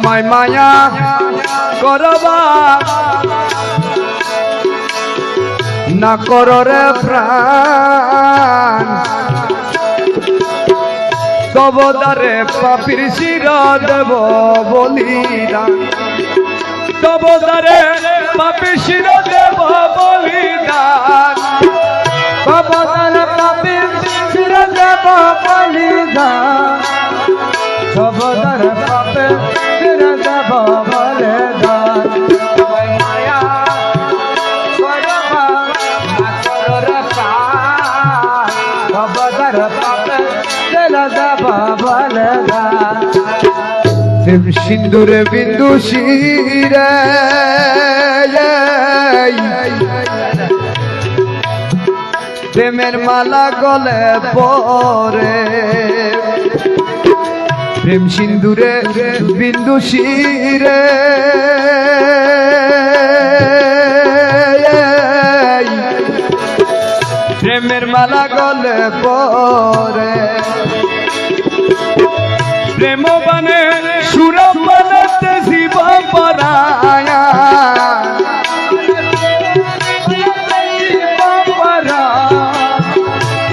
আমায় মায়া করবা। না কররে প্রাণ। তবদারে পাপির শির দেব বলিদান তবদারে পাপির শির দেব বলিদান কবদল পাপির শির দেব বলিদান কবদল পাপির প্রেম সিন্দুরে বিন্দু শিরে প্রেমের মালা গলে পরে প্রেম সিন্দুরে বিন্দু শিরে প্রেমের মালা গলে পরে। প্রেম বানে সুর বানাতে শিব পরায়া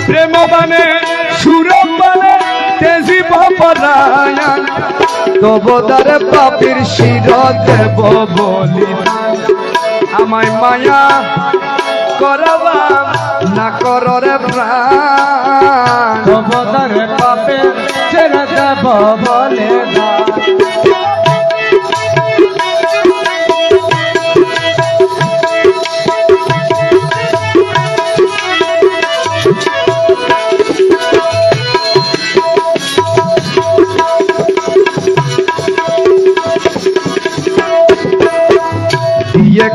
প্রেম বানে সুর বানাতে শিব পরায়া তবদার পাপির শির দেব বলি আমায় মায়া করবা না কররে প্রাণ পাপির শির দেব বলে দিয়ে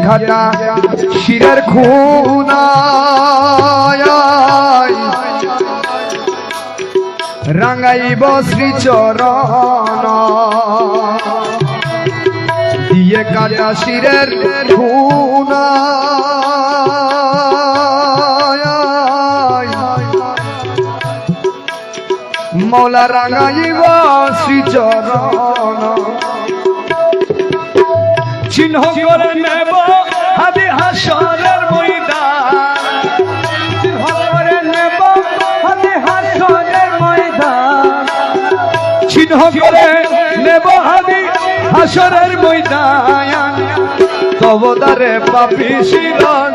খাটা শিরের খুনায়। রাঙাইব শ্রীচরণ। দিয়ে কাটা শিরের খুনায়। মৌলা রাঙাইব শ্রীচরণ। চিহ্ন করে নেব হাদি হাসরের ময়দান। চিহ্ন করে নেব হাতে হাসনের ময়দান। চিহ্ন করে নেব হাদি হাসরের ময়দান। তবদারে পাপি শিরন